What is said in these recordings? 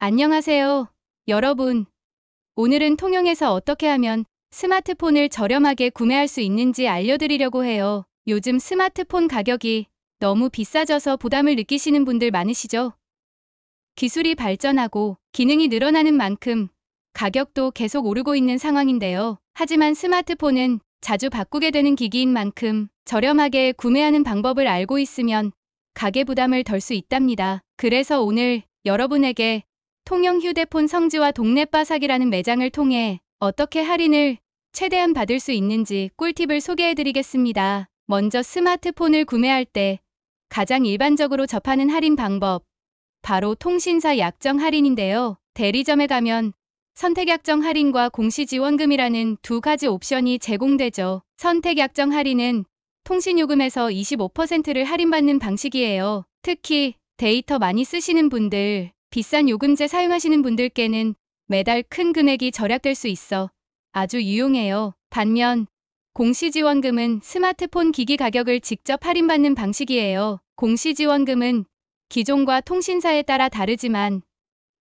안녕하세요. 여러분. 오늘은 통영에서 어떻게 하면 스마트폰을 저렴하게 구매할 수 있는지 알려드리려고 해요. 요즘 스마트폰 가격이 너무 비싸져서 부담을 느끼시는 분들 많으시죠? 기술이 발전하고 기능이 늘어나는 만큼 가격도 계속 오르고 있는 상황인데요. 하지만 스마트폰은 자주 바꾸게 되는 기기인 만큼 저렴하게 구매하는 방법을 알고 있으면 가계 부담을 덜 수 있답니다. 그래서 오늘 여러분에게 통영 휴대폰 성지와 동네 빠삭이라는 매장을 통해 어떻게 할인을 최대한 받을 수 있는지 꿀팁을 소개해 드리겠습니다. 먼저 스마트폰을 구매할 때 가장 일반적으로 접하는 할인 방법, 바로 통신사 약정 할인인데요. 대리점에 가면 선택약정 할인과 공시지원금이라는 두 가지 옵션이 제공되죠. 선택약정 할인은 통신요금에서 25%를 할인받는 방식이에요. 특히 데이터 많이 쓰시는 분들, 비싼 요금제 사용하시는 분들께는 매달 큰 금액이 절약될 수 있어 아주 유용해요. 반면 공시지원금은 스마트폰 기기 가격을 직접 할인받는 방식이에요. 공시지원금은 기종과 통신사에 따라 다르지만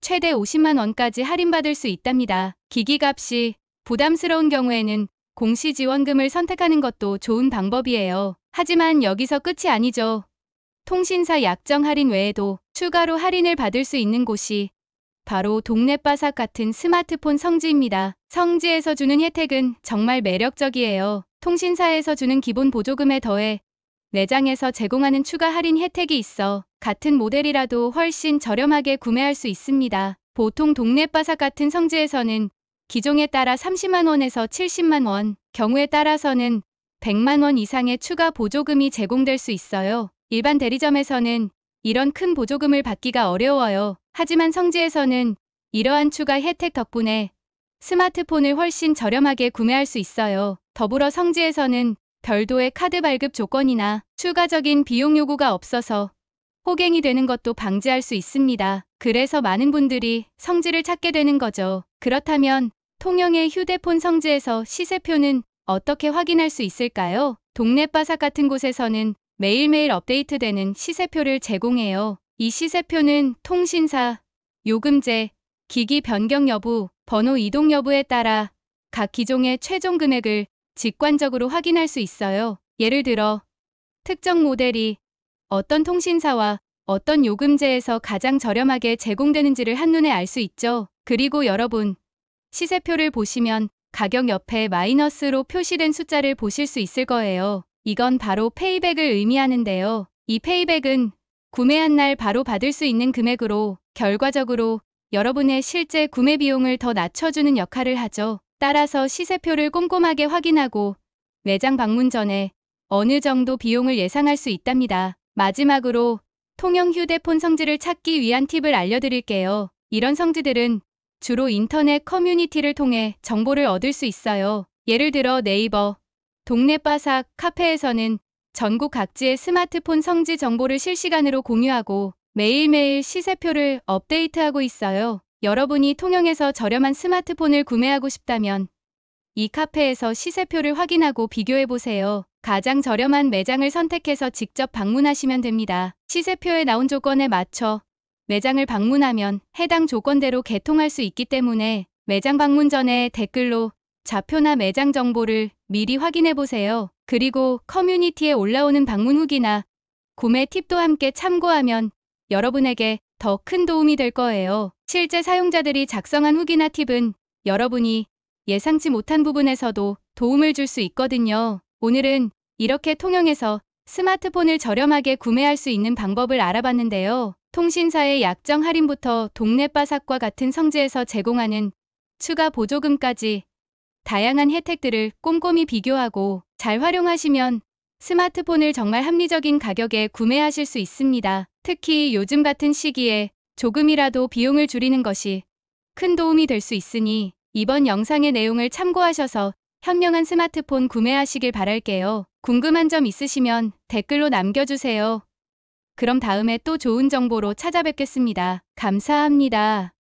최대 50만 원까지 할인받을 수 있답니다. 기기 값이 부담스러운 경우에는 공시지원금을 선택하는 것도 좋은 방법이에요. 하지만 여기서 끝이 아니죠. 통신사 약정 할인 외에도 추가로 할인을 받을 수 있는 곳이 바로 동네바삭 같은 스마트폰 성지입니다. 성지에서 주는 혜택은 정말 매력적이에요. 통신사에서 주는 기본 보조금에 더해 매장에서 제공하는 추가 할인 혜택이 있어 같은 모델이라도 훨씬 저렴하게 구매할 수 있습니다. 보통 동네바삭 같은 성지에서는 기종에 따라 30만원에서 70만원, 경우에 따라서는 100만원 이상의 추가 보조금이 제공될 수 있어요. 일반 대리점에서는 이런 큰 보조금을 받기가 어려워요. 하지만 성지에서는 이러한 추가 혜택 덕분에 스마트폰을 훨씬 저렴하게 구매할 수 있어요. 더불어 성지에서는 별도의 카드 발급 조건이나 추가적인 비용 요구가 없어서 호갱이 되는 것도 방지할 수 있습니다. 그래서 많은 분들이 성지를 찾게 되는 거죠. 그렇다면 통영의 휴대폰 성지에서 시세표는 어떻게 확인할 수 있을까요? 동네 바삭 같은 곳에서는 매일매일 업데이트되는 시세표를 제공해요. 이 시세표는 통신사, 요금제, 기기 변경 여부, 번호 이동 여부에 따라 각 기종의 최종 금액을 직관적으로 확인할 수 있어요. 예를 들어 특정 모델이 어떤 통신사와 어떤 요금제에서 가장 저렴하게 제공되는지를 한눈에 알 수 있죠. 그리고 여러분, 시세표를 보시면 가격 옆에 마이너스로 표시된 숫자를 보실 수 있을 거예요. 이건 바로 페이백을 의미하는데요. 이 페이백은 구매한 날 바로 받을 수 있는 금액으로 결과적으로 여러분의 실제 구매 비용을 더 낮춰주는 역할을 하죠. 따라서 시세표를 꼼꼼하게 확인하고 매장 방문 전에 어느 정도 비용을 예상할 수 있답니다. 마지막으로 통영 휴대폰 성지를 찾기 위한 팁을 알려드릴게요. 이런 성지들은 주로 인터넷 커뮤니티를 통해 정보를 얻을 수 있어요. 예를 들어 네이버, 동네 바삭 카페에서는 전국 각지의 스마트폰 성지 정보를 실시간으로 공유하고 매일매일 시세표를 업데이트하고 있어요. 여러분이 통영에서 저렴한 스마트폰을 구매하고 싶다면 이 카페에서 시세표를 확인하고 비교해보세요. 가장 저렴한 매장을 선택해서 직접 방문하시면 됩니다. 시세표에 나온 조건에 맞춰 매장을 방문하면 해당 조건대로 개통할 수 있기 때문에 매장 방문 전에 댓글로 좌표나 매장 정보를 미리 확인해 보세요. 그리고 커뮤니티에 올라오는 방문 후기나 구매 팁도 함께 참고하면 여러분에게 더 큰 도움이 될 거예요. 실제 사용자들이 작성한 후기나 팁은 여러분이 예상치 못한 부분에서도 도움을 줄 수 있거든요. 오늘은 이렇게 통영에서 스마트폰을 저렴하게 구매할 수 있는 방법을 알아봤는데요. 통신사의 약정 할인부터 동네 바삭과 같은 성지에서 제공하는 추가 보조금까지 다양한 혜택들을 꼼꼼히 비교하고 잘 활용하시면 스마트폰을 정말 합리적인 가격에 구매하실 수 있습니다. 특히 요즘 같은 시기에 조금이라도 비용을 줄이는 것이 큰 도움이 될 수 있으니 이번 영상의 내용을 참고하셔서 현명한 스마트폰 구매하시길 바랄게요. 궁금한 점 있으시면 댓글로 남겨주세요. 그럼 다음에 또 좋은 정보로 찾아뵙겠습니다. 감사합니다.